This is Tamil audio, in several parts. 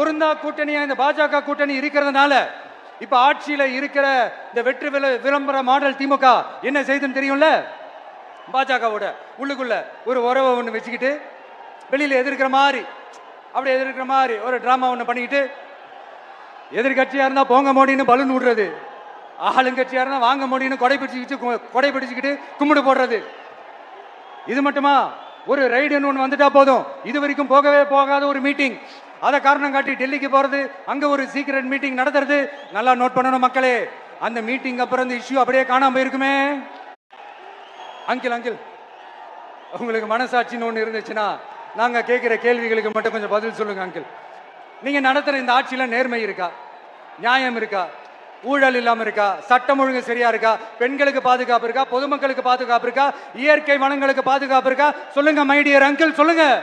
பொருந்தா கூட்டணியா இந்த பாஜக கூட்டணி இருக்கிறதுனால இப்ப ஆட்சியில இருக்கிற இந்த வெற்றி விள- விளம்பர மாடல் திமுக என்ன செய்துன்னு தெரியும்ல? பாஜகவோட உள்ளுக்குள்ள ஒரு உறவை ஒன்று வச்சுக்கிட்டு வெளியில எதிர்க்கிற மாதிரி அப்படி எதிர்க்கிற மாதிரி ஒரு டிராமா ஒன்று பண்ணிக்கிட்டு எதிர்கட்சியா இருந்தா போங்க மோடின்னு பலூன் விடுறது ஆளுங்கட்சியா இருந்தா வாங்க மோடின்னு கொடை பிடிச்சிக்கிட்டு கு- கொடை பிடிச்சிக்கிட்டு கும்பிடு போடுறது. இது மட்டுமா? ஒரு ரைடுன்னு ஒன்று வந்துட்டா போதும். இது வரைக்கும் போகவே போகாத ஒரு மீட்டிங் அதை காரணம் காட்டி டெல்லிக்கு போறது அங்க ஒரு சீக்ரெட் மீட்டிங் நடத்துறது. நல்லா நோட் பண்ணணும் மக்களே. அந்த மீட்டிங் அப்புறம் இந்த இஷ்யூ அப்படியே காணாம போயிருக்குமே. Uncle uncle. உங்களுக்கு மனசாட்சின்னு ஒன்று இருந்துச்சுன்னா நாங்க கேட்குற கேள்விகளுக்கு மட்டும் கொஞ்சம் பதில் சொல்லுங்க அங்கிள். நீங்க நடத்துற இந்த ஆட்சியில நேர்மை இருக்கா? நியாயம் இருக்கா? ஊழல் இல்லாம இருக்கா? சட்டம் ஒழுங்கு சரியா இருக்கா? பெண்களுக்கு பாதுகாப்பு இருக்கா? பொதுமக்களுக்கு பாதுகாப்பு இருக்கா? இயற்கை வளங்களுக்கு பாதுகாப்பு இருக்கா? சொல்லுங்க மைடியர் அங்கிள் சொல்லுங்க.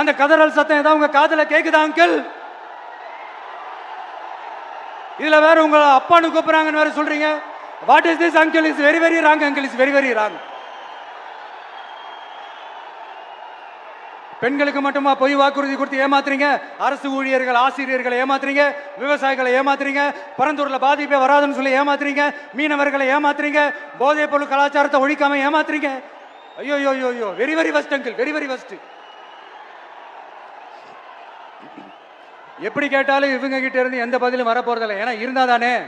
அந்த கதறல் சத்தம் ஏதாவது உங்க காதல கேக்குதா அங்கிள் இதுல வேற உங்க அப்பான்னு கூப்பிடுறாங்கன்னு வேற சொல்றீங்க. What is this uncle is very very wrong uncle is very very wrong பெண்களுக்கு மட்டுமா பொய் வாக்குறுதி கொடுத்து ஏமாத்துறீங்க? அரசு ஊழியர்கள் ஆசிரியர்களை ஏமாத்துறீங்க? விவசாயிகளை ஏமாத்துறீங்க? பரந்தூர்ல பாதிப்பே வராதுன்னு சொல்லி ஏமாத்துறீங்க? மீனவர்களை ஏமாத்துறீங்க? போதைப் பொருள் கலாச்சாரத்தை ஒழிக்காம ஏமாத்துறீங்க? ஐயோ ஐயோ ஐயோ very very first uncle very very first எப்படி கேட்டாலும் இவங்க கிட்ட இருந்து எந்த பதிலும் வர போறதில்லை ஏன்னா இருந்தா தானே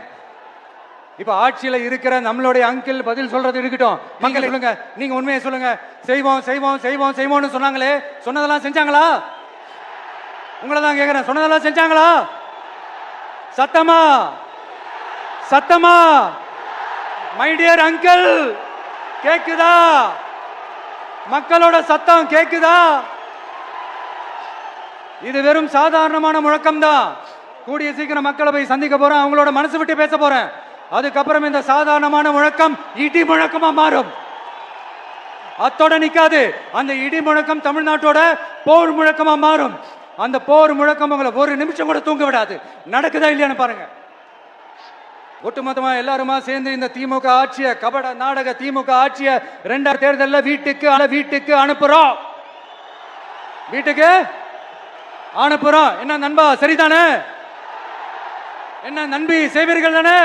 இப்ப ஆட்சியில இருக்கிற நம்மளுடைய அங்கிள் பதில் சொல்றது இருக்கட்டும். மக்கள் சொல்லுங்க. நீங்க உண்மையை சொல்லுங்க. செய்வோம் செய்வோம் செய்வோம் செய்வோம்னு சொன்னாங்களே. சொன்னதெல்லாம் செஞ்சாங்களா? உங்களை தான் கேக்குறேன். சொன்னதெல்லாம் செஞ்சாங்களா? சத்தமா? சத்தமா? மை டியர் அங்கிள் கேக்குதா? மக்களோட சத்தம் கேக்குதா? இது வெறும் சாதாரணமான முழக்கம்தான். கூடிய சீக்கிரம் மக்களை போய் சந்திக்க போறேன். அவங்களோட மனசு விட்டு பேச போறேன். அதுக்கப்புறம் இந்த சாதாரணமான முழக்கம் இடி முழக்கமா மாறும். அத்தோட நிக்காது. அந்த இடி முழக்கம் தமிழ்நாட்டோட போர் முழக்கமா மாறும். அந்த போர் முழக்கம் உங்களை ஒரு நிமிஷம் கூட தூங்க விடாது. நடக்குதா இல்லையான்னு பாருங்க. ஒட்டுமொத்தமா எல்லாருமா சேர்ந்து இந்த திமுக ஆட்சிய கபட நாடக திமுக ஆட்சிய ரெண்டாயிரம் தேர்தலில் வீட்டுக்கு வீட்டுக்கு அனுப்புறோம். வீட்டுக்கு அனுப்புறோம் என்ன நண்பா சரிதானே? என்ன நண்பி செய்வீர்கள் தானே?